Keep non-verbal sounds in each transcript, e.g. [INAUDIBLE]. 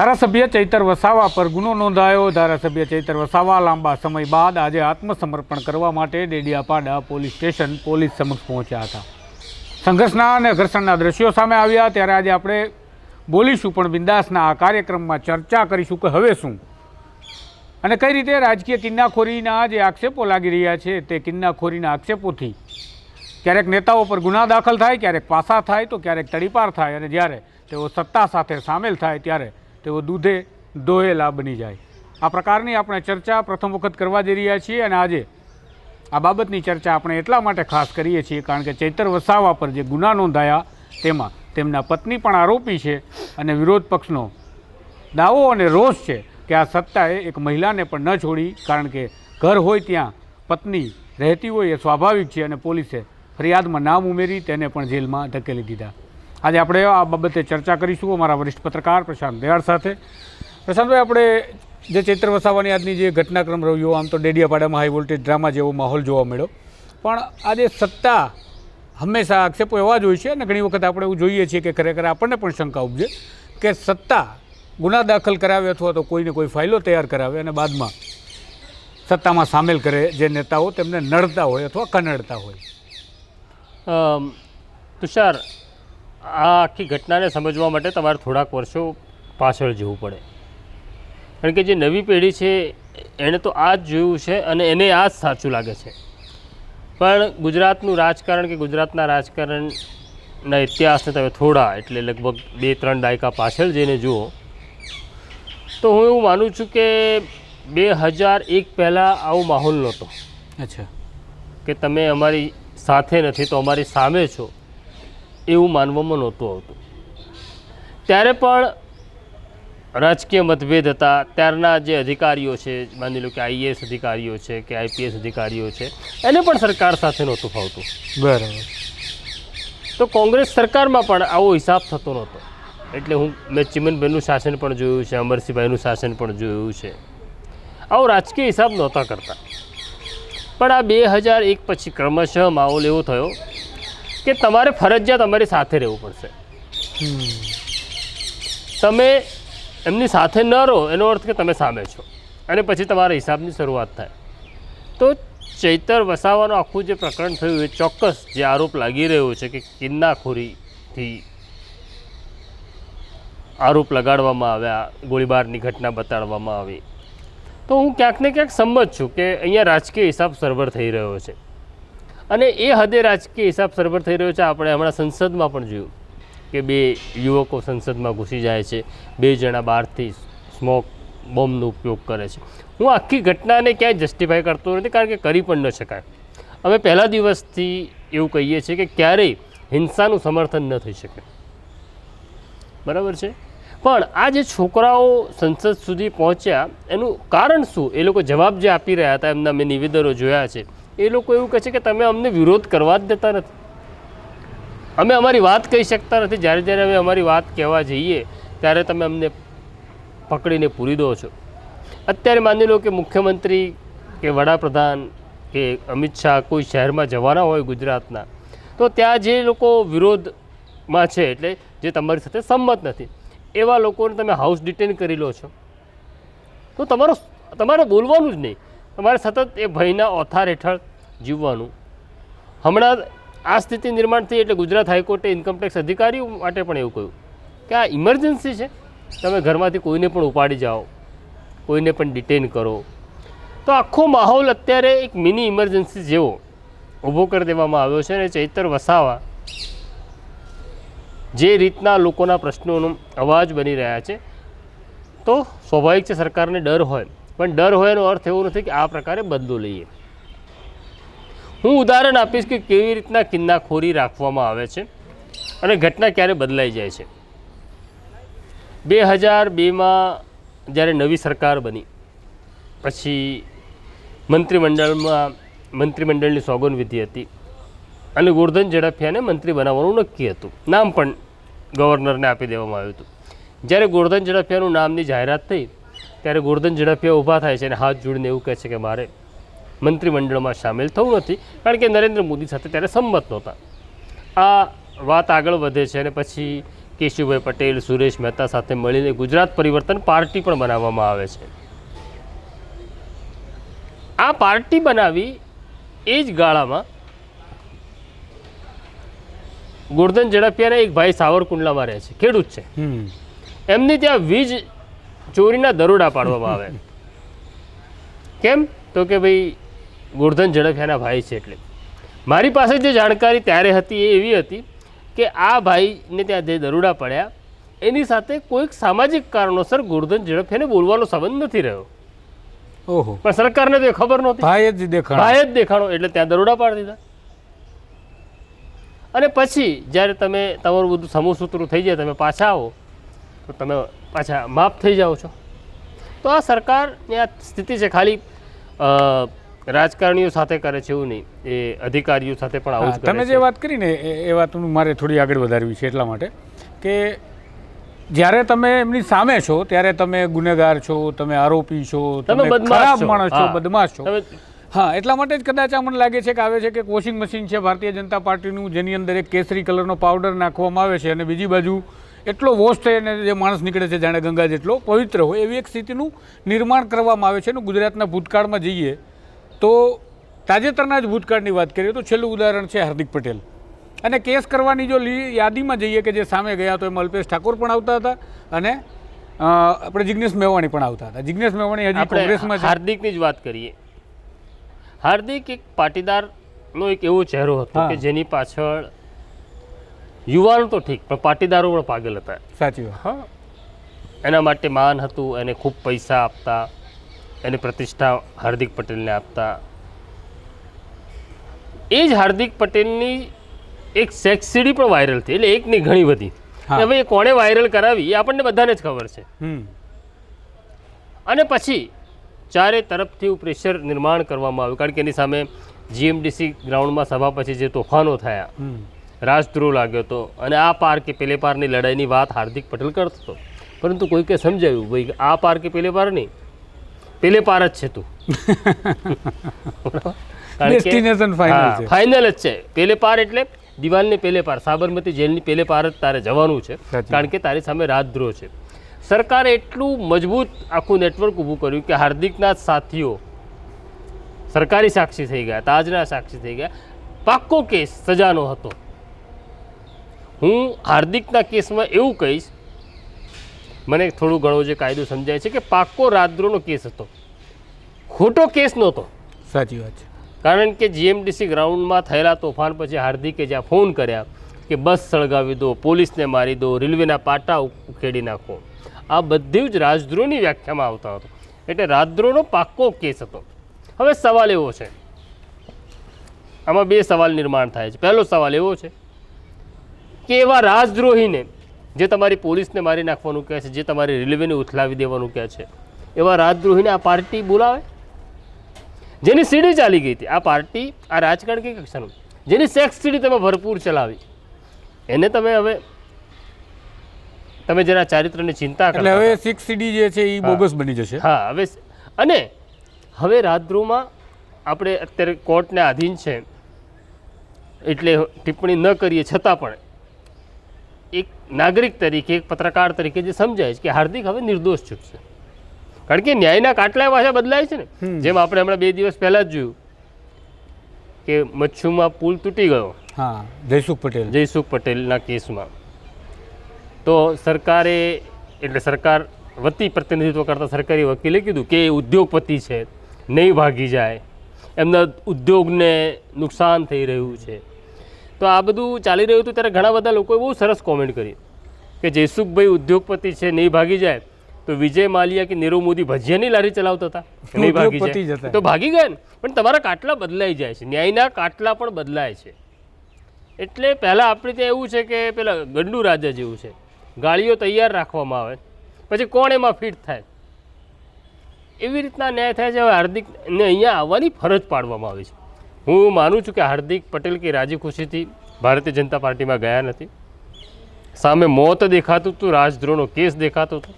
ધારાસભ્ય ચૈતર વસાવા પર ગુનો નોંધાયો. ધારાસભ્ય ચૈતર વસાવા લાંબા સમય બાદ આજે આત્મસમર્પણ કરવા માટે ડેડિયાપાડા પોલીસ સ્ટેશન પોલીસ સમક્ષ પહોંચ્યા હતા. સંઘર્ષના અને ઘર્ષણના દ્રશ્યો સામે આવ્યા. ત્યારે આજે આપણે બોલીશું, પણ બિંદાસના આ કાર્યક્રમમાં ચર્ચા કરીશું કે હવે શું? અને કઈ રીતે રાજકીય કિન્નાખોરીના જે આક્ષેપો લાગી રહ્યા છે તે કિન્નાખોરીના આક્ષેપોથી ક્યારેક નેતાઓ પર ગુના દાખલ થાય, ક્યારેક પાસા થાય, તો ક્યારેક તડીપાર થાય. અને જ્યારે તેઓ સત્તા સાથે સામેલ થાય, ત્યારે તેઓ દૂધે દોહેલા બની જાય. આ પ્રકારની આપણે ચર્ચા પ્રથમ વખત કરવા જઈ રહ્યા છીએ અને આજે આ બાબતની ચર્ચા આપણે એટલા માટે ખાસ કરીએ છીએ કારણ કે ચૈતર વસાવા પર જે ગુના નોંધાયા તેમાં તેમના પત્ની પણ આરોપી છે અને વિરોધ પક્ષનો દાવો અને રોષ છે કે આ સત્તાએ એક મહિલાને પણ ન છોડી કારણ કે ઘર હોય ત્યાં પત્ની રહેતી હોય એ સ્વાભાવિક છે અને પોલીસે ફરિયાદમાં નામ ઉમેરી તેને પણ જેલમાં ધકેલી દીધા. આજે આપણે આ બાબતે ચર્ચા કરીશું અમારા વરિષ્ઠ પત્રકાર પ્રશાંત દયાળ સાથે. પ્રશાંતભાઈ, આપણે જે ચૈત્ર વસાવાની આજની જે ઘટનાક્રમ રહ્યો, આમ તો ડેડિયાપાડામાં હાઈ વોલ્ટેજ ડ્રામા જેવો માહોલ જોવા મળ્યો. પણ આજે સત્તા હંમેશા આક્ષેપો એવા જ હોય છે અને ઘણી વખત આપણે એવું જોઈએ છીએ કે ખરેખર આપણને પણ શંકા ઉપજે કે સત્તા ગુના દાખલ કરાવે અથવા તો કોઈને કોઈ ફાઇલો તૈયાર કરાવે અને બાદમાં સત્તામાં સામેલ કરે જે નેતાઓ તેમને નડતા હોય અથવા કનડતા હોય. તુષાર આ આખી ઘટનાને સમજવા માટે તમારે થોડાક વર્ષો પાછળ જવું પડે. કારણ કે જે નવી પેઢી છે એણે તો આ જ જોયું છે અને એને આ જ સાચું લાગે છે. પણ ગુજરાતનું રાજકારણ કે ગુજરાતના રાજકારણના ઇતિહાસને તમે થોડા એટલે લગભગ બે ત્રણ દાયકા પાછળ જઈને જુઓ તો હું એવું માનું છું કે બે હજાર એક પહેલાં આવો માહોલ નહોતો. અચ્છા. કે તમે અમારી સાથે નથી તો અમારી સામે છો. એવું માનવામાં નહોતું આવતું. ત્યારે પણ રાજકીય મતભેદ હતા. ત્યારના જે અધિકારીઓ છે માની લો કે આઈએએસ અધિકારીઓ છે કે આઈપીએસ અધિકારીઓ છે એને પણ સરકાર સાથે નહોતું ફાવતું. બરાબર. તો કોંગ્રેસ સરકારમાં પણ આવો હિસાબ થતો નહોતો. એટલે હું મેં ચિમનભાઈનું શાસન પણ જોયું છે અમરસિંહભાઈનું શાસન પણ જોયું છે. આવો રાજકીય હિસાબ નહોતા કરતા. પણ આ બે હજાર એક પછી ક્રમશઃ માહોલ એવો થયો કે તમારે ફરજિયાત અમારી સાથે રહેવું પડશે. તમે એમની સાથે ન રહો, એનો અર્થ કે તમે સામે છો. અને પછી તમારા હિસાબની શરૂઆત થાય. તો ચૈતર વસાવાનું આખું જે પ્રકરણ થયું એ ચોક્કસ જે આરોપ લાગી રહ્યો છે કે કિન્નાખોરીથી આરોપ લગાડવામાં આવ્યા, ગોળીબારની ઘટના બતાડવામાં આવી. તો હું ક્યાંક ને ક્યાંક સંમત છું કે અહીંયા રાજકીય હિસાબ સરભર થઈ રહ્યો છે. અને એ હદે રાજકીય હિસાબ સરભર થઈ રહ્યો છે. આપણે હમણાં સંસદમાં પણ જોયું કે બે યુવકો સંસદમાં ઘૂસી જાય છે. બે જણા બહારથી સ્મોક બોમ્બનો ઉપયોગ કરે છે. હું આખી ઘટનાને ક્યાંય જસ્ટિફાઈ કરતો નથી, કારણ કે કરી પણ ન શકાય. અમે પહેલા દિવસથી એવું કહીએ છીએ કે ક્યારેય હિંસાનું સમર્થન ન થઈ શકે. બરાબર છે? પણ આ જે છોકરાઓ સંસદ સુધી પહોંચ્યા, એનું કારણ શું? એ લોકો જવાબ જે આપી રહ્યા હતા, એમના મેં નિવેદનો જોયા છે. એ લોકો એવું કહે છે કે તમે અમને વિરોધ કરવા જ દેતા નથી. અમે અમારી વાત કહી શકતા નથી. જ્યારે જ્યારે અમે અમારી વાત કહેવા જઈએ, ત્યારે તમે અમને પકડીને પૂરી દો છો. અત્યારે માની લો કે મુખ્યમંત્રી કે વડાપ્રધાન કે અમિત શાહ કોઈ શહેરમાં જવાના હોય ગુજરાતના, તો ત્યાં જે લોકો વિરોધમાં છે એટલે જે તમારી સાથે સંમત નથી, એવા લોકોને તમે હાઉસ ડિટેન કરી લો છો. તો તમારો, તમારે બોલવાનું જ નહીં. તમારે સતત એ ભયના ઓથાર હેઠળ જીવવાનું. હમણાં આ સ્થિતિ નિર્માણ થઈ એટલે ગુજરાત હાઈકોર્ટે ઇન્કમટેક્સ અધિકારીઓ માટે પણ એવું કહ્યું કે આ ઇમરજન્સી છે. તમે ઘરમાંથી કોઈને પણ ઉપાડી જાઓ, કોઈને પણ ડિટેન કરો. તો આખો માહોલ અત્યારે એક મિની ઇમરજન્સી જેવો ઊભો કરી દેવામાં આવ્યો છે અને ચૈતર વસાવા જે રીતના લોકોના પ્રશ્નોનો અવાજ બની રહ્યા છે. તો સ્વાભાવિક છે સરકારને ડર હોય, પણ ડર હોય એનો અર્થ એવો નથી કે આ પ્રકારે બદલો લઈએ. હું ઉદાહરણ આપીશ કે કેવી રીતના કિન્નાખોરી રાખવામાં આવે છે અને ઘટના ક્યારે બદલાઈ જાય છે. બે હજાર બેમાં જ્યારે નવી સરકાર બની, પછી મંત્રીમંડળમાં મંત્રીમંડળની સોગંદવિધિ હતી અને ગોરધન ઝડફિયાને મંત્રી બનાવવાનું નક્કી હતું. નામ પણ ગવર્નરને આપી દેવામાં આવ્યું હતું. જ્યારે ગોરધન ઝડફિયાનું નામની જાહેરાત થઈ, ત્યારે ગોરધન ઝડફિયા ઊભા થાય છે અને હાથ જોડીને એવું કહે છે કે મારે મંત્રીમંડળમાં સામેલ થવું નથી કારણ કે નરેન્દ્ર મોદી સાથે ત્યારે સંમત નહોતા. આ વાત આગળ વધે છે અને પછી કેશુભાઈ પટેલ સુરેશ મહેતા સાથે મળીને ગુજરાત પરિવર્તન પાર્ટી પણ બનાવવામાં આવે છે. આ પાર્ટી બનાવી એ જ ગાળામાં ગોરધન ઝડપિયાના એક ભાઈ સાવરકુંડલામાં રહે છે ખેડૂત છે. એમને ત્યાં વીજ ચોરીના દરોડા પાડવામાં આવે. [LAUGHS] કેમ? તો કે ભાઈ ગોરધન ઝડફિયાના ભાઈ છે એટલે. મારી પાસે જે જાણકારી ત્યારે હતી એ એવી હતી કે આ ભાઈને ત્યાં જે દરોડા પડ્યા એની સાથે કોઈક સામાજિક કારણોસર ગોરધન ઝડફિયાને બોલવાનો સંબંધ નથી રહ્યો. ઓહો. પણ સરકારને તો એ ખબર નહોતી. ભાઈ જ દેખાણો. ભાઈ જ દેખાણો એટલે ત્યાં દરોડા પાડી દીધા. અને પછી જ્યારે તમે તમારું બધું સમૂહ સૂત્રું થઈ જાય તમે પાછા આવો તો તમે પાછા માફ થઈ જાઓ છો. તો આ સરકારની આ સ્થિતિ છે ખાલી રાજકારણીઓ સાથે કરે છે એવું નહીં. એ અધિકારીઓ સાથે પણ આવું જ તમે જે વાત કરી ને એ વાતનું મારે થોડી આગળ વધારવી છે એટલા માટે કે જ્યારે તમે એમની સામે છો ત્યારે તમે ગુનેગાર છો તમે આરોપી છો તમે ખરાબ માણસ છો. બદમાશ છો. હા એટલા માટે જ કદાચ આ મને લાગે છે કે આવે છે કે વોશિંગ મશીન છે ભારતીય જનતા પાર્ટીનું જેની અંદર એક કેસરી કલરનો પાવડર નાખવામાં આવે છે અને બીજી બાજુ એટલો વોશ થઈ અને જે માણસ નીકળે છે જાણે ગંગા જેટલો પવિત્ર હોય એવી એક સ્થિતિનું નિર્માણ કરવામાં આવે છે અને ગુજરાતના ભૂતકાળમાં જઈએ તો તાજેતરના જ ભૂતકાળની વાત કરીએ તો છેલ્લું ઉદાહરણ છે હાર્દિક પટેલ. અને કેસ કરવાની જો યાદીમાં જઈએ કે જે સામે ગયા તો એમાં અલ્પેશ ઠાકોર પણ આવતા હતા અને આપણે જિજ્ઞેશ મેવાણી પણ આવતા હતા. જિગ્નેશ મેવાણી હજી કોંગ્રેસમાં હાર્દિકની જ વાત કરીએ. હાર્દિક એક પાટીદારનો એક એવો ચહેરો હતો કે જેની પાછળ યુવાનો તો ઠીક પણ પાટીદારો પણ પાગલ હતા. સાચી વાત. હા એના માટે માન હતું એને ખૂબ પૈસા આપતા. એને પ્રતિષ્ઠા હાર્દિક પટેલને આપતા. એ જ હાર્દિક પટેલની એક સેક્સ સીડી પણ વાયરલ થઈ એટલે એકની ઘણી બધી. હવે એ કોણે વાયરલ કરાવી એ આપણને બધાને જ ખબર છે. અને પછી ચારે તરફથી પ્રેશર નિર્માણ કરવામાં આવ્યું કારણ કે એની સામે જીએમડીસી ગ્રાઉન્ડમાં સભા પછી જે તોફાનો થયા રાજદ્રોહ લાગ્યો હતો અને આ પાર કે પેલે પારની લડાઈની વાત હાર્દિક પટેલ કરતો હતો. પરંતુ કોઈકે સમજાવ્યું ભાઈ આ પાર કે પેલે પાર નહીં પેલે પાર જ છે તું. [LAUGHS] ડેસ્ટિનેશન ફાઇનલ છે. ફાઇનલ જ છે. પેલે પાર એટલે દિવાલને પેલે પાર સાબરમતી જેલની પેલે પાર જ તારે જવાનું છે. કારણ કે તારી સામે રાજદ્રોહ છે. સરકારે એટલું મજબૂત આખું નેટવર્ક ઊભું કર્યું કે હાર્દિકના સાથીઓ સરકારી સાક્ષી થઈ ગયા તાજના સાક્ષી થઈ ગયા. પાક્કો કેસ સજાનો હતો. હું હાર્દિકના કેસમાં એવું કહીશ મને થોડું ઘણું જે કાયદો સમજાય છે કે પાક્કો રાજદ્રોહનો કેસ હતો. ખોટો કેસ નહોતો. સાચી વાત છે. કારણ કે જીએમડીસી ગ્રાઉન્ડમાં થયેલા તોફાન પછી હાર્દિકે જ્યાં ફોન કર્યા કે બસ સળગાવી દો પોલીસને મારી દો રેલવેના પાટા ઉખેડી નાખો. આ બધી જ રાજદ્રોહની વ્યાખ્યામાં આવતા હતો. એટલે રાજદ્રોહનો પાક્કો કેસ હતો. હવે સવાલ એવો છે. આમાં બે સવાલ નિર્માણ થાય છે. પહેલો સવાલ એવો છે કે એવા રાજદ્રોહીને જે તમારી પોલીસને મારી નાખવાનું કહે છે જે તમારી રેલવેને ઉથલાવી દેવાનું કહે છે એવા રાજદ્રોહીને આ પાર્ટી બોલાવે? જેની સીડી ચાલી ગઈ હતી આ પાર્ટી આ રાજકારણ કઈ કક્ષાનું જેની સેક્સ સીડી તમે ભરપૂર ચલાવી એને તમે હવે તમે જરા ચારિત્રની ચિંતા એટલે હવે સિક્સ સીડી જે છે એ બોગસ બની જશે. હા હવે અને હવે રાજદ્રોહમાં આપણે અત્યારે કોર્ટને આધીન છે એટલે ટિપ્પણી ન કરીએ છતાં પણ નાગરિક તરીકે એક પત્રકાર તરીકે જે સમજાય છે કે હાર્દિક હવે નિર્દોષ છૂટશે કારણ કે ન્યાયના કાટલા પાછા બદલાય છે ને. જેમ આપણે હમણાં બે દિવસ પહેલાં જ જોયું કે મચ્છુમાં પુલ તૂટી ગયો. હા જયસુખ પટેલ. જયસુખ પટેલના કેસમાં. તો સરકારે એટલે સરકાર વતી પ્રતિનિધિત્વ કરતા સરકારી વકીલે કીધું કે એ ઉદ્યોગપતિ છે નહીં ભાગી જાય. એમના ઉદ્યોગને નુકસાન થઈ રહ્યું છે. તો આ બધું ચાલી રહ્યું હતું ત્યારે ઘણા બધા લોકોએ બહુ સરસ કોમેન્ટ કરી કે જયસુખભાઈ ઉદ્યોગપતિ છે નહીં ભાગી જાય તો વિજય માલિયા કે નીરવ મોદી ભજીયાની લારી ચલાવતા હતા નહીં ભાગી જાય. તો ભાગી ગયા ને? પણ તમારા કાટલા બદલાઈ જાય છે ન્યાયના કાટલા પણ બદલાય છે. એટલે પહેલાં આપણે ત્યાં એવું છે કે પેલા ગંડુ રાજા જેવું છે. ગાળીઓ તૈયાર રાખવામાં આવે પછી કોણ એમાં ફિટ થાય? એવી રીતના ન્યાય થાય છે હવે હાર્દિકને અહીંયા આવવાની ફરજ પાડવામાં આવી છે. હું માનું છું કે હાર્દિક પટેલ કે રાજી ખુશીથી ભારતીય જનતા પાર્ટીમાં ગયા નથી. સામે મોત દેખાતું હતું રાજદ્રોહનો કેસ દેખાતો હતો.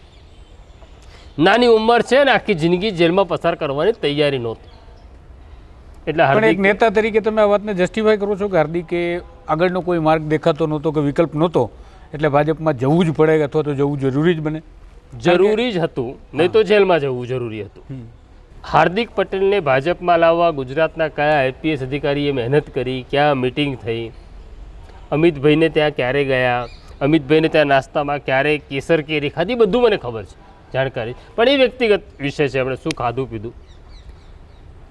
નાની ઉંમર છે ને આખી જિંદગી જેલમાં પસાર કરવાની તૈયારી નહોતી. એટલે પણ એક નેતા તરીકે તમે આ વાતને જસ્ટિફાઈ કરો છો કે હાર્દિકે આગળનો કોઈ માર્ગ દેખાતો નહોતો કે વિકલ્પ નહોતો? એટલે ભાજપમાં જવું જ પડે અથવા તો જવું જરૂરી જ બને? જરૂરી જ હતું. નહીં તો જેલમાં જવું જરૂરી હતું. હાર્દિક પટેલને ભાજપમાં લાવવા ગુજરાતના કયા આઈપીએસ અધિકારીએ મહેનત કરી ક્યાં મિટિંગ થઈ? અમિતભાઈને ત્યાં ક્યારે ગયા? અમિતભાઈને ત્યાં નાસ્તામાં ક્યારે કેસર કેરી ખાધી? બધું મને ખબર છે જાણકારી. પણ એ વ્યક્તિગત વિષય છે આપણે શું ખાધું પીધું?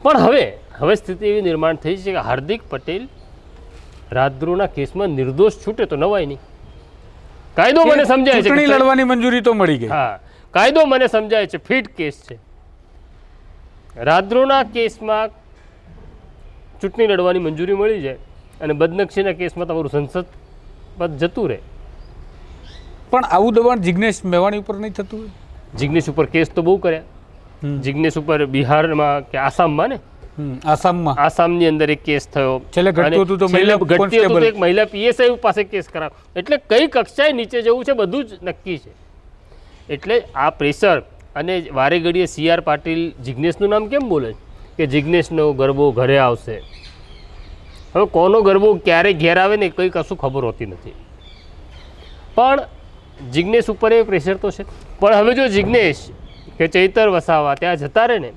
પણ હવે હવે સ્થિતિ એવી નિર્માણ થઈ છે કે હાર્દિક પટેલ રાજદ્રોહના કેસમાં નિર્દોષ છૂટે તો નવાય નહીં. કાયદો મને સમજાય છે લડવાની મંજૂરી તો મળી ગઈ. હા કાયદો મને સમજાય છે ફિટ કેસ છે. રાજદ્રોહના કેસમાં ચૂંટણી લડવાની મંજૂરી મળી જાય અને બદનક્ષીના કેસમાં તમારું સંસદ પદ જતું રહે. પણ આવું દબાણ જિગ્નેશ મેવાણી ઉપર નહીં થતું જિગ્નેશ ઉપર કેસ તો બહુ કર્યા. જિજ્ઞેશ ઉપર બિહારમાં કે આસામમાં ને. આસામમાં. આસામની અંદર એક કેસ થયો. છેલ્લે ઘટતું હતું તો મહિલા ઘટતી હતું એક મહિલા પીએસઆઈ પાસે કેસ કરાવ એટલે કઈ કક્ષાએ નીચે જવું છે બધું જ નક્કી છે. એટલે આ પ્રેશર અને વારે ઘડીએ સી આર પાટીલ જિજ્ઞેશનું નામ કેમ બોલે? કે જિજ્ઞેશનો ગરબો ઘરે આવશે. હવે કોનો ગરબો ક્યારે ઘેર આવે ને કંઈ કશું ખબર હોતી નથી. પણ જિજ્ઞેશ ઉપર એ પ્રેશર તો છે પણ હવે જો જિજ્ઞેશ કે ચૈતર વસાવા ત્યાં જતા રહે ને,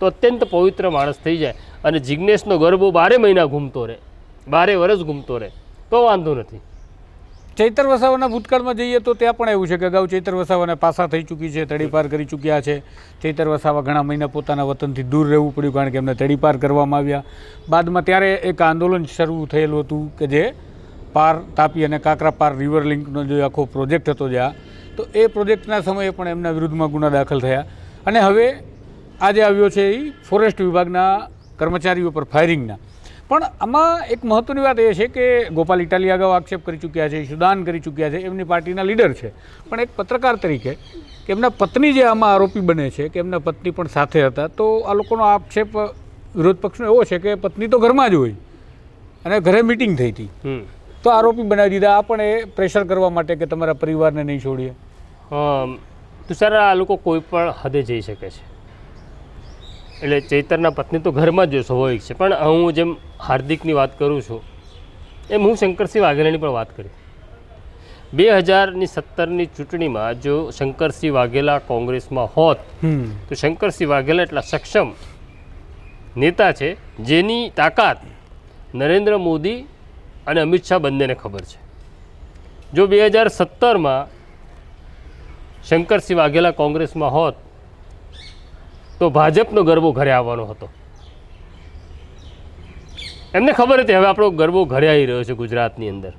તો અત્યંત પવિત્ર માણસ થઈ જાય અને જિજ્ઞેશનો ગરબો બારે મહિના ઘૂમતો રહે. બારે વર્ષ ઘૂમતો રહે. તો વાંધો નથી. ચૈતર વસાવાના ભૂતકાળમાં જઈએ તો ત્યાં પણ એવું છે કે અગાઉ ચૈતર વસાવાને પાસા થઈ ચૂકી છે, તડીપાર કરી ચૂક્યા છે. ચૈતર વસાવા ઘણા મહિના પોતાના વતનથી દૂર રહેવું પડ્યું કારણ કે એમને તડીપાર કરવામાં આવ્યા. બાદમાં ત્યારે એક આંદોલન શરૂ થયેલું હતું કે જે પાર તાપી અને કાકરા પાર રિવર લિંકનો જે આખો પ્રોજેક્ટ હતો જ્યાં તો એ પ્રોજેક્ટના સમયે પણ એમના વિરુદ્ધમાં ગુના દાખલ થયા. અને હવે આજે આવ્યો છે એ ફોરેસ્ટ વિભાગના કર્મચારીઓ પર ફાયરિંગના પણ આમાં એક મહત્વની વાત એ છે કે ગોપાલ ઇટાલી અગાઉ આક્ષેપ કરી ચૂક્યા છે સુદાન કરી ચૂક્યા છે એમની પાર્ટીના લીડર છે. પણ એક પત્રકાર તરીકે કે એમના પત્ની જે આમાં આરોપી બને છે કે એમના પત્ની પણ સાથે હતા તો આ લોકોનો આક્ષેપ વિરોધ પક્ષનો એવો છે કે પત્ની તો ઘરમાં જ હોય અને ઘરે મિટિંગ થઈ હતી. તો આરોપી બનાવી દીધા. આ પણ એ પ્રેશર કરવા માટે કે તમારા પરિવારને નહીં છોડીએ. તો તુષાર આ લોકો કોઈ પણ હદે જઈ શકે છે? એટલે ચૈતરના પત્ની તો ઘરમાં જ સ્વાભાવિક છે. પણ હું જેમ હાર્દિકની વાત કરું છું એમ હું શંકરસિંહ વાઘેલાની પણ વાત કરી બે હજારની સત્તરની ચૂંટણીમાં જો શંકરસિંહ વાઘેલા કોંગ્રેસમાં હોત તો શંકરસિંહ વાઘેલા એટલા સક્ષમ નેતા છે જેની તાકાત નરેન્દ્ર મોદી અને અમિત શાહ બંનેને ખબર છે. જો બે હજાર સત્તરમાં શંકરસિંહ વાઘેલા કોંગ્રેસમાં હોત તો ભાજપનો ગરબો ઘરે આવવાનો હતો. એમને ખબર હતી હવે આપણો ગરબો ઘરે આવી રહ્યો છે ગુજરાતની અંદર.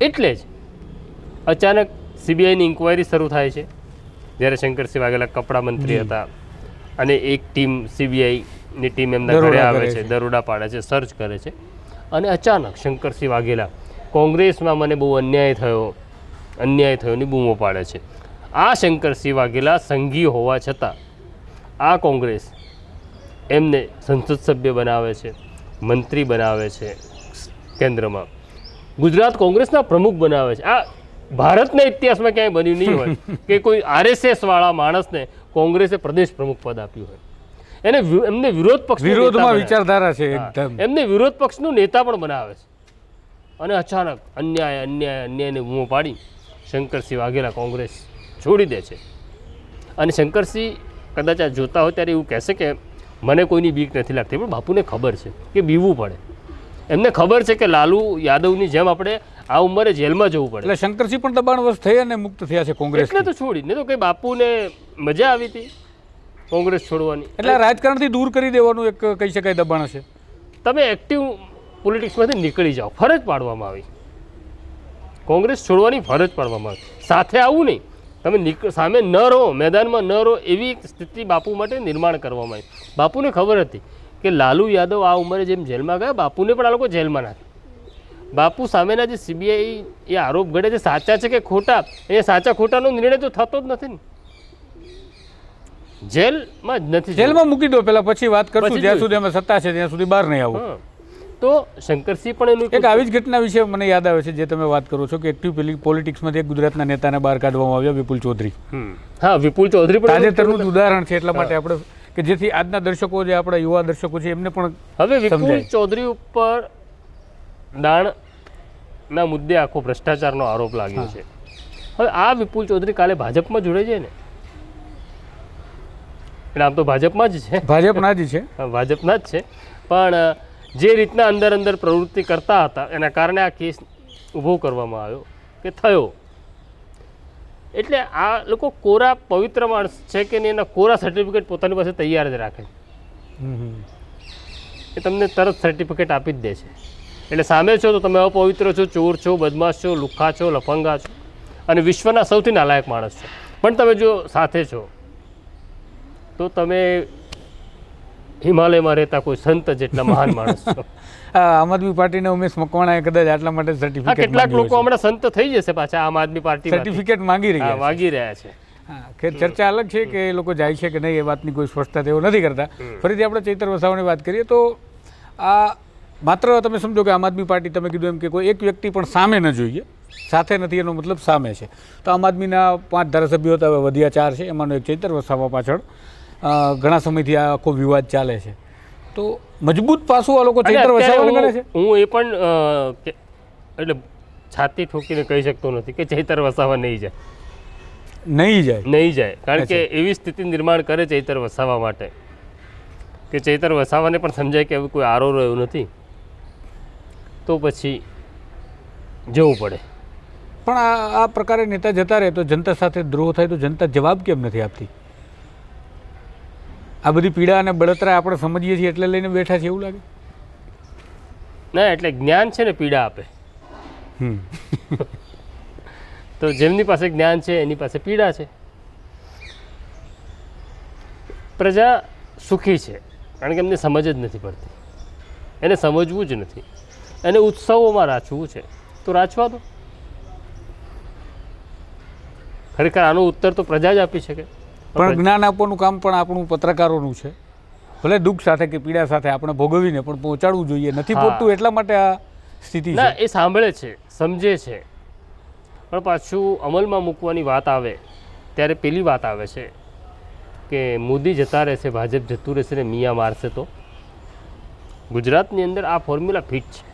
એટલે જ અચાનક સીબીઆઈની ઇન્કવાયરી શરૂ થાય છે. જ્યારે શંકરસિંહ વાઘેલા કપડા મંત્રી હતા અને એક ટીમ સીબીઆઈની ટીમ એમના ઘરે આવે છે. દરોડા પાડે છે સર્ચ કરે છે. અને અચાનક શંકરસિંહ વાઘેલા કોંગ્રેસમાં મને બહુ અન્યાય થયો અન્યાય થયોની બૂમો પાડે છે. આ શંકરસિંહ વાઘેલા સંઘી હોવા છતાં આ કોંગ્રેસ એમને સંસદ સભ્ય બનાવે છે મંત્રી બનાવે છે કેન્દ્રમાં. ગુજરાત કોંગ્રેસના પ્રમુખ બનાવે છે. આ ભારતના ઇતિહાસમાં ક્યાંય બન્યું નહીં હોય [LAUGHS] કે કોઈ આરએસએસ વાળા માણસને કોંગ્રેસે પ્રદેશ પ્રમુખ પદ આપ્યું હોય. એને એમને વિરોધ પક્ષ વિરોધમાં વિચારધારા છે એમને વિરોધ પક્ષનું નેતા પણ બનાવે છે. અને અચાનક અન્યાય અન્યાય અન્યાયને બૂમો પાડી શંકરસિંહ વાઘેલા કોંગ્રેસ છોડી દે છે. અને શંકરસિંહ કદાચ આ જોતા હોય ત્યારે એવું કહેશે કે મને કોઈની બીક નથી લાગતી પણ બાપુને ખબર છે કે બીવું પડે. એમને ખબર છે કે લાલુ યાદવની જેમ આપણે આ ઉંમરે જેલમાં જવું પડે. એટલે શંકરસિંહ પણ દબાણવશ થઈ અને મુક્ત થયા છે કોંગ્રેસ એટલે તો છોડી નહીં તો કંઈ બાપુને મજા આવી હતી કોંગ્રેસ છોડવાની. એટલે રાજકારણથી દૂર કરી દેવાનું એક કહી શકાય દબાણ છે તમે એક્ટિવ પોલિટિક્સમાંથી નીકળી જાઓ ફરજ પાડવામાં આવી. કોંગ્રેસ છોડવાની ફરજ પાડવામાં આવી. સાથે આવું નહીં. તમે નીક સામે ન રહો મેદાનમાં ન રહો એવી સ્થિતિ બાપુ માટે નિર્માણ કરવામાં આવી. બાપુને ખબર હતી કે લાલુ યાદવ આ ઉંમરે જેમ જેલમાં ગયા બાપુને પણ આ લોકો જેલમાં નાખે બાપુ સામેના જે સીબીઆઈ એ આરોપ ઘડે છે સાચા છે કે ખોટા? એ સાચા ખોટાનો નિર્ણય તો થતો જ નથી ને. જેલમાં જ નથી જેલમાં મૂકી દો પેલા પછી વાત કરશું જ્યાં સુધી અમે સત્તા છે ત્યાં સુધી બહાર નહીં આવું. તો શંકરસિંહ પણ એનું એક આવી જ ઘટના વિશે મને યાદ આવે છે જે તમે વાત કરો છો કે એક્ટિવ પોલિટિક્સમાંથી એક ગુજરાતના નેતાને બહાર કાઢવામાં આવ્યા વિપુલ ચૌધરી. હા વિપુલ ચૌધરી પણ તાજેતરનું જ ઉદાહરણ છે એટલા માટે આપણે કે જેથી આજના દર્શકો જે આપણા યુવા દર્શકો છે એમને પણ હવે વિપુલ ચૌધરી ઉપર દાણના મુદ્દે આખો ભ્રષ્ટાચારનો આરોપ લાગ્યો છે. હવે આ વિપુલ ચૌધરી કાલે ભાજપમાં જોડાઈ જાય ને? એટલે આમ તો ભાજપમાં જ છે. ભાજપના જ છે. ભાજપના જ છે. પણ જે રીતના અંદર અંદર પ્રવૃત્તિ કરતા હતા એના કારણે આ કેસ ઊભો કરવામાં આવ્યો કે થયો. એટલે આ લોકો કોરા પવિત્ર માણસ છે કે નહીં એના કોરા સર્ટિફિકેટ પોતાની પાસે તૈયાર જ રાખે એ તમને તરત સર્ટિફિકેટ આપી જ દે છે. એટલે સામે છો તો તમે અપવિત્ર છો ચોર છો બદમાશ છો લુખ્ખા છો લફંગા છો અને વિશ્વના સૌથી નાલાયક માણસ છો. પણ તમે જો સાથે છો તો તમે હિમાલયમાં રહેતા કોઈ સંત જેટલા મહાન માણસ [LAUGHS] આમ આદમી પાર્ટીને ઉમેશ મકવાણાએ કદાચ આટલા માટે સર્ટિફિકેટ કેટલાક લોકો હમણાં સંત થઈ જશે પાછા આમ આદમી પાર્ટી સર્ટિફિકેટ માંગી રહ્યા માંગી રહ્યા છે. હા ખેર ચર્ચા અલગ છે કે એ લોકો જાય છે કે નહીં એ વાતની કોઈ સ્પષ્ટતા તેઓ નથી કરતા. ફરીથી આપણે ચૈતર વસાવાની વાત કરીએ તો આ માત્ર તમે સમજો કે આમ આદમી પાર્ટી તમે કીધું એમ કે કોઈ એક વ્યક્તિ પણ સામે ન જોઈએ. સાથે નથી એનો મતલબ સામે છે. તો આમ આદમીના પાંચ ધારાસભ્યો હતા હવે વધ્યા ચાર છે. એમાંનો એક ચૈતર વસાવા પાછળ. ઘણા સમયથી આ આખો વિવાદ ચાલે છે. તો મજબૂત પાસું આ લોકો ચૈત્ર ચૈતર કરે છે? હું હું એ પણ એટલે છાતી ઠોકીને કહી શકતો નથી કે ચૈતર વસાવા નહીં જાય. નહીં જાય. નહીં જાય. કારણ કે એવી સ્થિતિ નિર્માણ કરે ચૈતર વસાવા માટે. કે ચૈતર વસાવાને પણ સમજાય કે હવે કોઈ આરો રહ્યો નથી. તો પછી જવું પડે. પણ આ આ પ્રકારે નેતા જતા રહે તો જનતા સાથે દ્રોહ થાય તો જનતા જવાબ કેમ નથી આપતી? આ બધી પીડા અને બળતરા આપણે સમજીએ છીએ એટલે લઈને બેઠા છે એવું લાગે? ના એટલે જ્ઞાન છે ને પીડા આપે. તો જેમની પાસે જ્ઞાન છે એની પાસે પીડા છે. પ્રજા સુખી છે કારણ કે એમને સમજ જ નથી પડતી. એને સમજવું જ નથી. એને ઉત્સવોમાં રાચવું છે. તો રાચવા દો. ખરેખર આનો ઉત્તર તો પ્રજા જ આપી શકે. પણ જ્ઞાન આપવાનું કામ પણ આપણું પત્રકારોનું છે. ભલે દુઃખ સાથે કે પીડા સાથે આપણે ભોગવીને પણ પહોંચાડવું જોઈએ. નથી. પહોંચતું એટલા માટે આ સ્થિતિ ના એ સાંભળે છે સમજે છે. પણ પાછું અમલમાં મૂકવાની વાત આવે ત્યારે પેલી વાત આવે છે કે મોદી જતા રહેશે ભાજપ જતું રહેશે ને મિયા મારશે તો? ગુજરાતની અંદર આ ફોર્મ્યુલા ફિટ છે.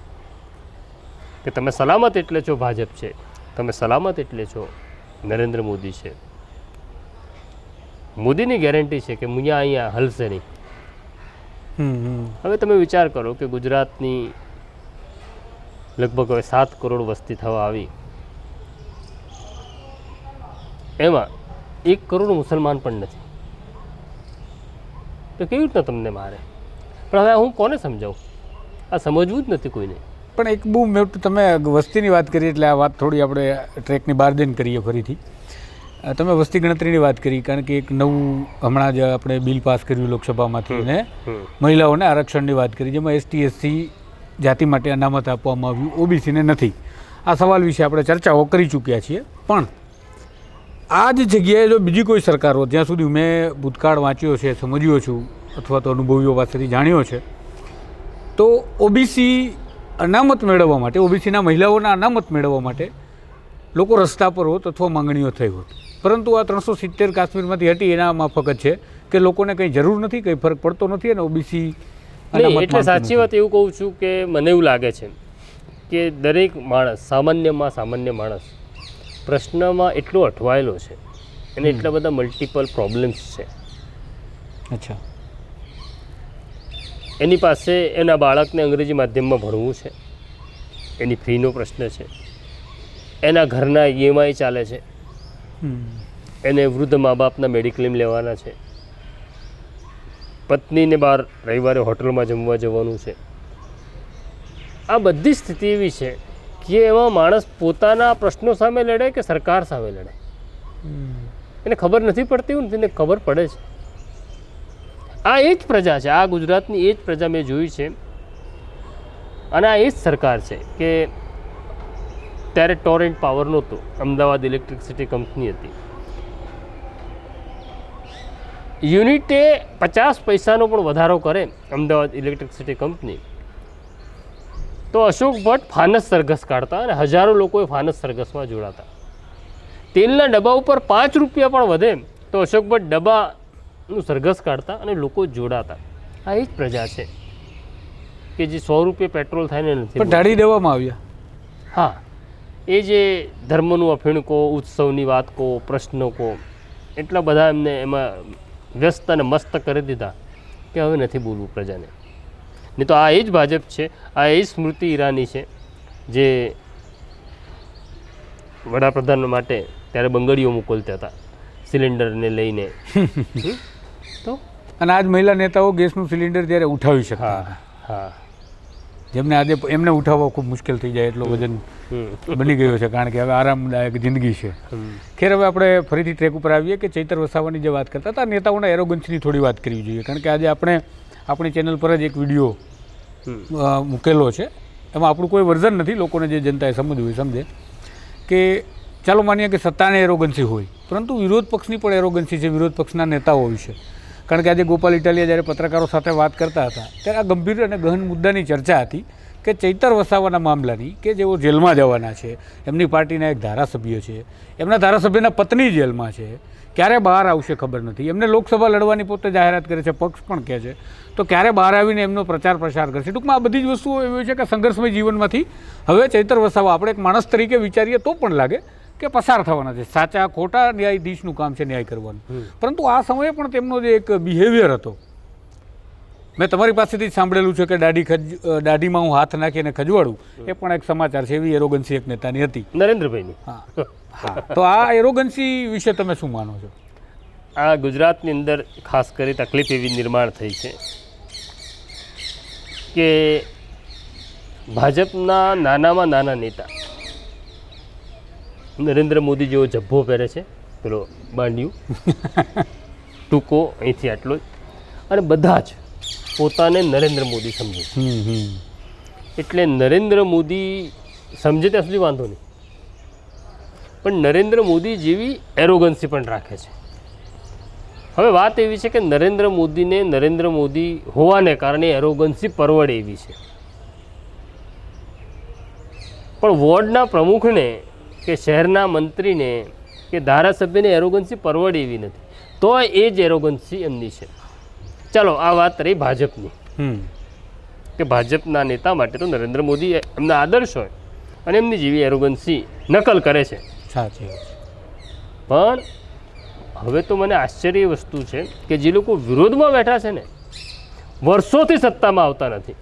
કે તમે સલામત એટલે છો ભાજપ છે તમે સલામત એટલે છો નરેન્દ્ર મોદી છે. મોદીની ગેરંટી છે કે મિયા અહીંયા હલશે નહીં. હવે તમે વિચાર કરો કે ગુજરાતની લગભગ હવે સાત કરોડ વસ્તી થવા આવી. એમાં એક કરોડ મુસલમાન પણ નથી. તો કેવી રીતના તમને મારે? પણ હવે હું કોને સમજાવું? આ સમજવું જ નથી કોઈને. પણ એક બહુ મોટું તમે વસ્તીની વાત કરી એટલે આ વાત થોડી આપણે ટ્રેકની બહાર દઈને કરીએ ફરીથી. તમે વસ્તી ગણતરીની વાત કરી કારણ કે એક નવું હમણાં જ આપણે બિલ પાસ કર્યું લોકસભામાંથી ને મહિલાઓને આરક્ષણની વાત કરી જેમાં એસટી એસસી જાતિ માટે અનામત આપવામાં આવ્યું ઓબીસીને નથી. આ સવાલ વિશે આપણે ચર્ચાઓ કરી ચૂક્યા છીએ પણ આ જ જગ્યાએ જો બીજી કોઈ સરકાર હોત જ્યાં સુધી મેં ભૂતકાળ વાંચ્યો છે સમજ્યો છું અથવા તો અનુભવીઓ પાસેથી જાણ્યો છે તો ઓબીસી અનામત મેળવવા માટે ઓબીસીના મહિલાઓના અનામત મેળવવા માટે લોકો રસ્તા પર હોત અથવા માંગણીઓ થઈ હોત. પરંતુ આ ત્રણસો સિત્તેર કાશ્મીરમાંથી હતી એના માફક જ છે કે લોકોને કંઈ જરૂર નથી કંઈ ફરક પડતો નથી અને ઓબીસી એટલે સાચી વાત એવું કહું છું કે મને એવું લાગે છે કે દરેક માણસ સામાન્યમાં સામાન્ય માણસ પ્રશ્નમાં એટલો અટવાયેલો છે એને એટલા બધા મલ્ટિપલ પ્રોબ્લેમ્સ છે. અચ્છા. એની પાસે એના બાળકને અંગ્રેજી માધ્યમમાં ભણવું છે. એની ફીનો પ્રશ્ન છે. એના ઘરના ઈએમઆઈ ચાલે છે. એને વૃદ્ધ મા બાપના મેડિક્લેમ લેવાના છે. પત્નીને બહાર રવિવારે હોટલમાં જમવા જવાનું છે. આ બધી સ્થિતિ એવી છે કે એમાં માણસ પોતાના પ્રશ્નો સામે લડે કે સરકાર સામે લડે? એને ખબર નથી પડતી હોય તેને ખબર પડે છે. આ એ જ પ્રજા છે આ ગુજરાતની એ જ પ્રજા મેં જોઈ છે. અને આ એ જ સરકાર છે કે ત્યારે ટોરેન્ટ પાવર નહોતો. અમદાવાદ ઇલેક્ટ્રિસિટી કંપની હતી. યુનિટે પચાસ પૈસાનો પણ વધારો કરે અમદાવાદ ઇલેક્ટ્રિસિટી કંપની. તો અશોક ભટ્ટ ફાનસ સરઘસ કાઢતા અને હજારો લોકોએ ફાનસ સરઘસમાં જોડાતા. તેલના ડબ્બા ઉપર પાંચ રૂપિયા પણ વધે તો અશોક ભટ્ટ ડબ્બાનું સરઘસ કાઢતા અને લોકો જોડાતા. આ એ જ પ્રજા છે કે જે સો રૂપિયા પેટ્રોલ થાય ને નથી પણ ઢાળી દેવામાં આવ્યા. હા. એ જે ધર્મનું અફીણ કહો ઉત્સવની વાત કહો પ્રશ્નો કહો એટલા બધા એમને એમાં વ્યસ્ત અને મસ્ત કરી દીધા કે હવે નથી બોલવું પ્રજાને. નહીં તો આ એ જ ભાજપ છે આ એ જ સ્મૃતિ ઈરાની છે જે વડાપ્રધાન માટે ત્યારે બંગડીઓ મોકલતા હતા સિલિન્ડરને લઈને. [LAUGHS] તો? અને આજ મહિલા નેતાઓ ગેસનું સિલિન્ડર જ્યારે ઉઠાવી શકતા હા હા. જેમને આજે એમને ઉઠાવવા ખૂબ મુશ્કેલ થઈ જાય એટલો વજન બની ગયો છે કારણ કે હવે આરામદાયક જિંદગી છે. ખેર હવે આપણે ફરીથી ટ્રેક ઉપર આવીએ કે ચૈતર વસાવાની જે વાત કરતા હતા નેતાઓના એરોગન્સની થોડી વાત કરવી જોઈએ કારણ કે આજે આપણે આપણી ચેનલ પર જ એક વીડિયો મૂકેલો છે. એમાં આપણું કોઈ વર્ઝન નથી લોકોને જે જનતાએ સમજવું હોય સમજે. કે ચાલો માનીએ કે સત્તાને એરોગન્સી હોય પરંતુ વિરોધ પક્ષની પણ એરોગન્સી છે વિરોધ પક્ષના નેતાઓ વિશે કારણ કે આજે ગોપાલ ઇટાલિયા જ્યારે પત્રકારો સાથે વાત કરતા હતા, ત્યારે આ ગંભીર અને ગહન મુદ્દાની ચર્ચા હતી કે ચૈતર વસાવાના મામલાની કે જેઓ જેલમાં જવાના છે, એમની પાર્ટીના એક ધારાસભ્ય છે, એમના ધારાસભ્યના પત્ની જેલમાં છે, ક્યારે બહાર આવશે ખબર નથી. એમને લોકસભા લડવાની પોતે જાહેરાત કરે છે, પક્ષ પણ કહે છે. તો ક્યારે બહાર આવીને એમનો પ્રચાર પ્રસાર કરશે? ટૂંકમાં આ બધી જ વસ્તુઓ એવી છે કે સંઘર્ષમય જીવનમાંથી હવે ચૈતર વસાવા, આપણે એક માણસ તરીકે વિચારીએ તો પણ લાગે કે પસાર થવાના છે. સાચા ખોટા ન્યાયાધીશનું કામ છે ન્યાય કરવાનું. પરંતુ આ સમયે પણ તેમનો જે એક બિહેવિયર હતો મેં તમારી પાસેથી જ સાંભળેલું છે કે દાઢી ખજ દાઢીમાં હું હાથ નાખીને ખજવાડું એ પણ એક સમાચાર છે એવી એરોગન્સી એક નેતાની હતી. નરેન્દ્રભાઈની. હા. હા. તો આ એરોગન્સી વિશે તમે શું માનો છો? આ ગુજરાતની અંદર ખાસ કરી તકલીફ એવી નિર્માણ થઈ છે કે ભાજપના નાનામાં નાના નેતા નરેન્દ્ર મોદી જેવો જબ્બો પહેરે છે. પેલો બાંડિયું. [LAUGHS] ટૂંકો અહીંથી આટલો. જ અને બધા જ પોતાને નરેન્દ્ર મોદી સમજે એટલે નરેન્દ્ર મોદી સમજે ત્યાં સુધી વાંધો નહીં. પણ નરેન્દ્ર મોદી જેવી એરોગન્સી પણ રાખે છે. હવે વાત એવી છે કે નરેન્દ્ર મોદીને નરેન્દ્ર મોદી હોવાને કારણે એરોગન્સી પરવડે એવી છે. પણ વોર્ડના પ્રમુખને કે શહેરના મંત્રીને કે ધારાસભ્યને એરોગન્સી પરવડે એવી નથી. તો એ જ એરોગન્સી એમની છે. ચાલો આ વાત રહી ભાજપની. હમ. કે ભાજપના નેતા માટે તો નરેન્દ્ર મોદી એમના આદર્શ હોય અને એમની જેવી એરોગન્સી નકલ કરે છે. સાચી પણ હવે તો મને આશ્ચર્ય વસ્તુ છે કે જે લોકો વિરોધમાં બેઠા છે ને વર્ષોથી સત્તામાં આવતા નથી.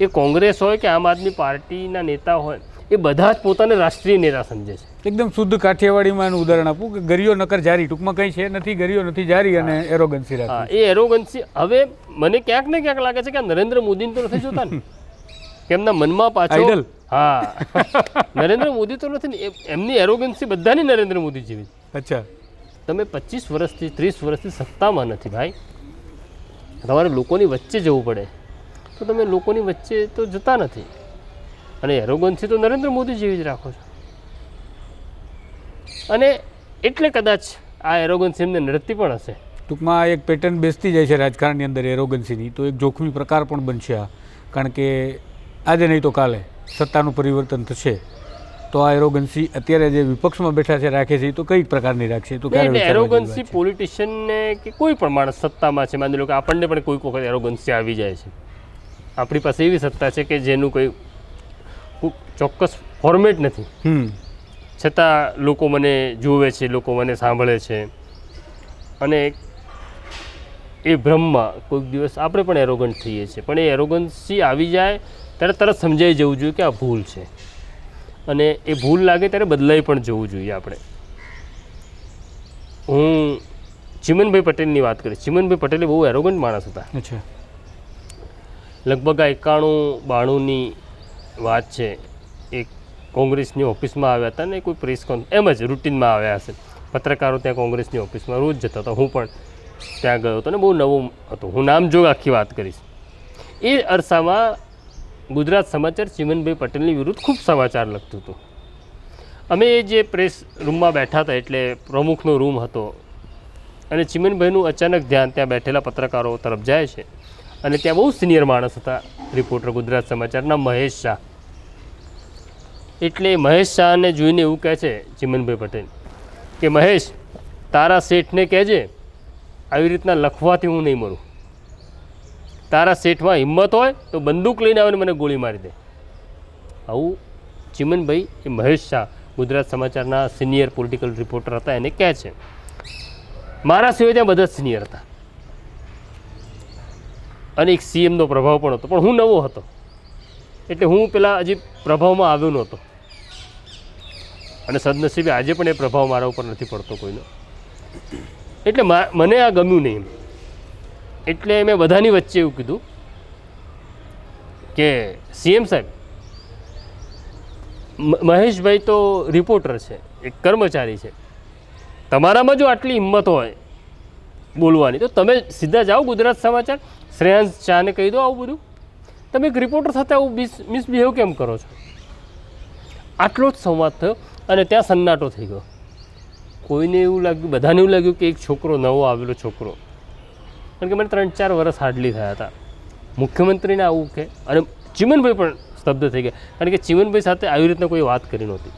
એ કોંગ્રેસ હોય કે આમ આદમી પાર્ટીના નેતા હોય એ બધા જ પોતાને રાષ્ટ્રીય નેતા સમજે છે. એકદમ શુદ્ધ કાઠિયાવાડીમાં એનું ઉદાહરણ આપું કે ગરીઓ નકર જારી ટૂંકમાં કંઈ છે નથી ગરીઓ નથી જારી અને એરોગન્સી રાખે એ એરોગન્સી હવે મને ક્યાંક ને ક્યાંક લાગે છે કે નરેન્દ્ર મોદીને તો નથી જોતા ને. એમના મનમાં પાછો. હા. નરેન્દ્ર મોદી તો નથી એમની એરોગન્સી બધાની નરેન્દ્ર મોદી જેવી અચ્છા. તમે પચીસ વર્ષથી ત્રીસ વર્ષથી સત્તામાં નથી ભાઈ. તમારે લોકોની વચ્ચે જવું પડે. તો તમે લોકોની વચ્ચે તો જતા નથી. અને એરોગન્સી તો નરેન્દ્ર મોદી જેવી જ રાખો છો. અને એટલે કદાચ આ એરોગન્સી એમને નડતી પણ હશે. ટૂંકમાં એક પેટર્ન બેસતી જાય છે રાજકારણની અંદર એરોગન્સીની તો એક જોખમી પ્રકાર પણ બનશે આ. કારણ કે આજે નહીં તો કાલે સત્તાનું પરિવર્તન થશે. તો આ એરોગન્સી અત્યારે જે વિપક્ષમાં બેઠા છે રાખે છે તો કઈ પ્રકારની રાખશે? તો ક્યારે એરોગન્સી પોલિટિશિયનને કે કોઈ પણ માણસ સત્તામાં છે માની લો કે આપણને પણ કોઈક વખત એરોગન્સી આવી જાય છે. આપણી પાસે એવી સત્તા છે કે જેનું કોઈ ચોક્કસ ફોર્મેટ નથી. છતાં લોકો મને જુએ છે લોકો મને સાંભળે છે. અને એ ભ્રમમાં કોઈક દિવસ આપણે પણ એરોગન્ટ થઈએ છીએ. પણ એ એરોગન્સી આવી જાય ત્યારે તરત સમજાઈ જવું જોઈએ કે આ ભૂલ છે. અને એ ભૂલ લાગે ત્યારે બદલાઈ પણ જવું જોઈએ આપણે. હું ચિમનભાઈ પટેલની વાત કરીશ. ચિમનભાઈ પટેલે બહુ એરોગન્ટ માણસ હતા. લગભગ આ એકાણું બાણુંની વાત છે એક કોંગ્રેસની ઓફિસમાં આવ્યા હતા ને કોઈ પ્રેસ કોન એમ જ રૂટીનમાં આવ્યા હશે. પત્રકારો ત્યાં કોંગ્રેસની ઓફિસમાં રોજ જતા હતા. હું પણ ત્યાં ગયો હતો ને બહુ નવું હતું. હું નામ જોગ આખી વાત કરીશ. એ અરસામાં ગુજરાત સમાચાર ચિમનભાઈ પટેલની વિરુદ્ધ ખૂબ સમાચાર લખતું હતું. અમે એ જે પ્રેસ રૂમમાં બેઠા હતા, એટલે પ્રમુખનો રૂમ હતો અને ચીમનભાઈનું અચાનક ધ્યાન ત્યાં બેઠેલા પત્રકારો તરફ જાય છે. અને ત્યાં બહુ સિનિયર માણસ હતા રિપોર્ટર ગુજરાત સમાચારના મહેશ શાહ. એટલે મહેશ શાહને જોઈને એવું કહે છે ચિમનભાઈ પટેલ કે, મહેશ, તારા શેઠને કહેજે, આવી રીતના લખવાથી હું નહીં મરું. તારા શેઠમાં હિંમત હોય તો બંદૂક લઈને આવીને મને ગોળી મારી દે. આવું ચિમનભાઈ એ મહેશ શાહ ગુજરાત સમાચારના સિનિયર પોલિટિકલ રિપોર્ટર હતા, એને કહે છે. મારા સિવાય ત્યાં બધા સિનિયર હતા. અને એક સીએમનો પ્રભાવ પણ હતો. પણ હું નવો હતો. એટલે હું પેલા હજી પ્રભાવમાં આવ્યો નહોતો. અને સદનસીબે આજે પણ એ પ્રભાવ મારા ઉપર નથી પડતો કોઈનો. એટલે મને આ ગમ્યું નહીં એટલે મેં બધાની વચ્ચે એવું કીધું કે સીએમ સાહેબ મહેશભાઈ તો રિપોર્ટર છે, એક કર્મચારી છે. તમારામાં જો આટલી હિંમત હોય બોલવાની, તો તમે સીધા જાઓ ગુજરાત સમાચાર, શ્રેયાંશ શાહને કહી દો આવું બધું. તમે એક રિપોર્ટર સાથે આવું મિસ, મિસબિહેવ કેમ કરો છો? આટલો જ સંવાદ થયો. અને ત્યાં સન્નાટો થઈ ગયો. કોઈને એવું લાગ્યું, બધાને એવું લાગ્યું કે એક છોકરો નવો આવેલો છોકરો. કારણ કે મને ત્રણ ચાર વર્ષ હાર્ડલી થયા હતા. મુખ્યમંત્રીને આવું કે, અને ચિમનભાઈ પણ સ્તબ્ધ થઈ ગયા. કારણ કે ચિમનભાઈ સાથે આવી રીતના કોઈ વાત કરી નહોતી.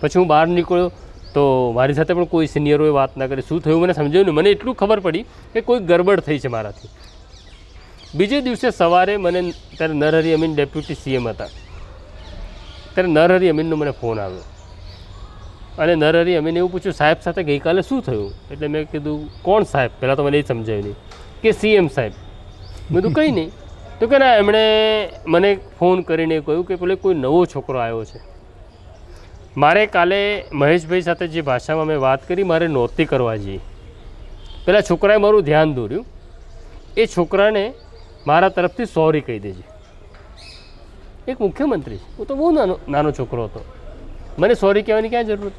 પછી હું બહાર નીકળ્યો તો મારી સાથે પણ કોઈ સિનિયરોએ વાત ના કરી. શું થયું મને સમજાયું નહીં. મને એટલું ખબર પડી કે કોઈ ગરબડ થઈ છે મારાથી. બીજે દિવસે સવારે મને ત્યારે નરહરી અમીન ડેપ્યુટી સીએમ હતા. ત્યારે નરહરી અમીનનો મને ફોન આવ્યો. અને નરહરી અમીને એવું પૂછ્યું, સાહેબ સાથે ગઈકાલે શું થયું? એટલે મેં કીધું, કોણ સાહેબ? પહેલાં તો મને એ સમજાયું નહીં. કે સીએમ સાહેબ. મેં કીધું, કંઈ નહીં. તો કે ના, એમણે મને ફોન કરીને કહ્યું કે પેલો કોઈ નવો છોકરો આવ્યો છે. મારે કાલે મહેશભાઈ સાથે જે ભાષામાં મેં વાત કરી, મારે નહોતી કરવા જઈ પેલા છોકરાએ મારું ધ્યાન દોર્યું. એ છોકરાને મારા તરફથી સોરી કહી દેજે. એક મુખ્યમંત્રી છે. હું તો બહુ નાનો નાનો છોકરો હતો. મને સોરી કહેવાની ક્યાં જરૂર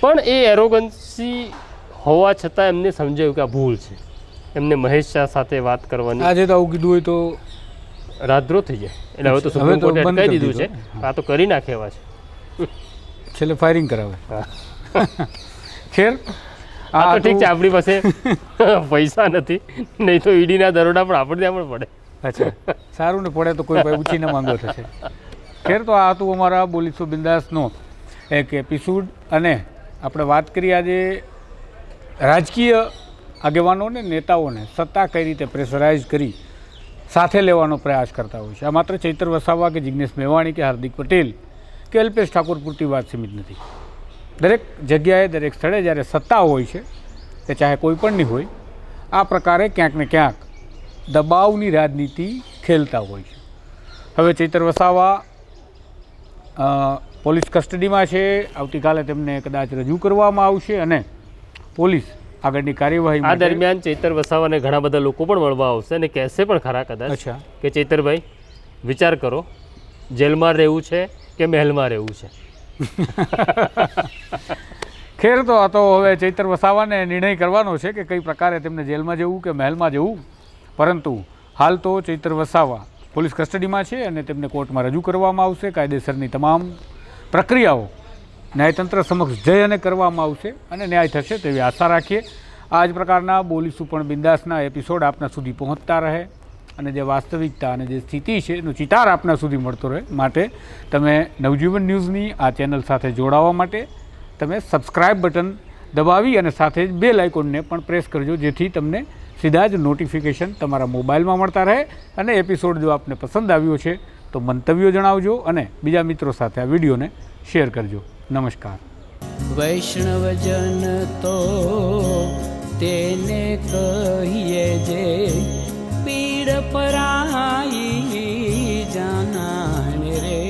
પણ એ એરોગન્સી હોવા છતાં એમને સમજાયું કે આ ભૂલ છે. એમને મહેશ શાહ સાથે વાત કરવાની આજે તો આવું કીધું હોય તો રાધરો થઈ જાય. એટલે હવે તો સુપ્રીમ કોર્ટે અટકાવી દીધું છે. આ તો કરી નાખે એવા છે. છેલ્લે ફાયરિંગ કરાવે. [LAUGHS] ખેર આ તો ઠીક છે આપણી પાસે [LAUGHS] પૈસા નથી. નહીં તો ઈડીના દરોડા પણ આપણે ત્યાં પણ પડે. અચ્છા. સારું ને પડે તો કોઈ ભાઈ ઉછીને માંગો થશે ખેર તો આ હતું અમારા બોલીસો બિંદાસનો એક એપિસોડ અને આપણે વાત કરી આજે રાજકીય આગેવાનોને, નેતાઓને, સત્તા કઈ રીતે પ્રેશરાઇઝ કરી સાથે લેવાનો પ્રયાસ કરતા હોય છે. આ માત્ર ચૈતર વસાવા કે જિગ્નેશ મેવાણી કે હાર્દિક પટેલ કે અલ્પેશ ઠાકોર પૂરતી વાત સીમિત નથી. દરેક જગ્યાએ, દરેક સ્થળે જ્યારે સત્તા હોય છે તે ચાહે કોઈ પણની હોય, આ પ્રકારે ક્યાંક ને ક્યાંક દબાવની રાજનીતિ ખેલતા હોય છે. હવે ચૈતર વસાવા પોલીસ કસ્ટડીમાં છે. આવતીકાલે તેમને કદાચ રજૂ કરવામાં આવશે અને પોલીસ આગળની કાર્યવાહી આ દરમિયાન ચૈતર વસાવાને ઘણા બધા લોકો પણ મળવા આવશે અને કહેશે પણ ખરા કદાચ અચ્છા. કે ચૈતરભાઈ વિચાર કરો. જેલમાં રહેવું છે કે મહેલમાં રહેવું છે? [LAUGHS] ખેર તો આ તો હવે ચૈતર વસાવાને નિર્ણય કરવાનો છે કે કઈ પ્રકારે તેમને જેલમાં જવું કે મહેલમાં જવું. પરંતુ હાલ તો ચૈતર વસાવા પોલીસ કસ્ટડીમાં છે અને તેમને કોર્ટમાં રજૂ કરવામાં આવશે. કાયદેસરની તમામ પ્રક્રિયાઓ ન્યાયતંત્ર સમક્ષ જઈ અને કરવામાં આવશે અને ન્યાય થશે તેવી આશા રાખીએ. આ જ પ્રકારના બોલીશું પણ બિંદાસના એપિસોડ આપના સુધી પહોંચતા રહે અને જે વાસ્તવિકતા અને જે સ્થિતિ છે એનો ચિતાર આપના સુધી મળતો રહે માટે તમે નવજીવન ન્યૂઝની આ ચેનલ સાથે જોડાવા માટે તમે સબસ્ક્રાઇબ બટન દબાવી અને સાથે જ બે આઇકોનને પણ પ્રેસ કરજો જેથી તમને સીધા જ નોટિફિકેશન તમારા મોબાઈલમાં મળતા રહે અને એપિસોડ જો આપને પસંદ આવ્યો છે, તો મંતવ્યો જણાવજો અને બીજા મિત્રો સાથે આ વિડીયોને શેર કરજો. નમસ્કાર. વૈષ્ણવજન તો તેને કહીએ જે પીડ પરાઈ જાનાને રે.